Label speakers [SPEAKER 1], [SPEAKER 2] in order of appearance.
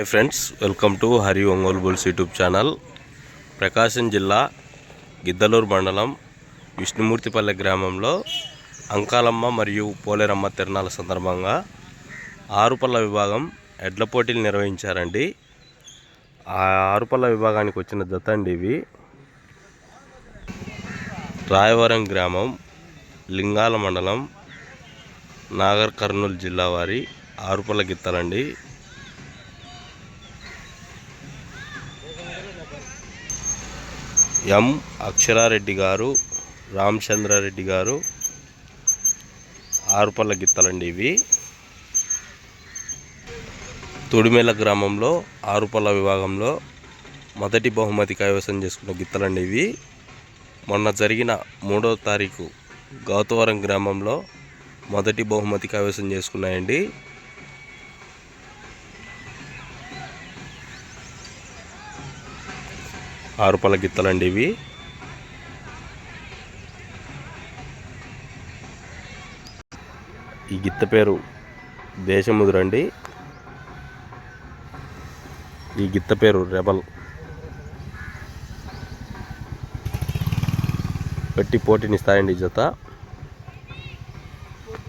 [SPEAKER 1] Hi friends welcome to Hari Ongole bulls YouTube channel Prakasam జిల్లా గిద్దలూరు మండలం విష్ణుమూర్తిపల్లె గ్రామంలో అంకాలమ్మ మరియు పోలేరమ్మ తిరణాల సందర్భంగా ఆరుపల్ల విభాగం ఎడ్ల పోటీలు నిర్వహించారండి. ఆ ఆరుపల్ల విభాగానికి వచ్చిన జత అండి ఇవి. రాయవరం గ్రామం లింగాల మండలం నాగర్ కర్నూలు జిల్లా వారి ఆరుపల్ల గిత్తలండి. ఎం అక్షరారెడ్డి గారు రామచంద్రారెడ్డి గారు ఆరుపల్ల గిత్తలండి ఇవి. తొడిమెల గ్రామంలో ఆరుపల్ల విభాగంలో మొదటి బహుమతి కైవసం చేసుకున్న గిత్తలండి ఇవి. మొన్న జరిగిన మూడో తారీఖు గౌతవరం గ్రామంలో మొదటి బహుమతి కైవసం చేసుకున్నాయండి. ఆరుపల్ల గిత్తలండి ఇవి. ఈ గిత్త పేరు దేశముదురండి. ఈ గిత్త పేరు రెబల్. పెట్టి పోటీనిస్తాయండి జత.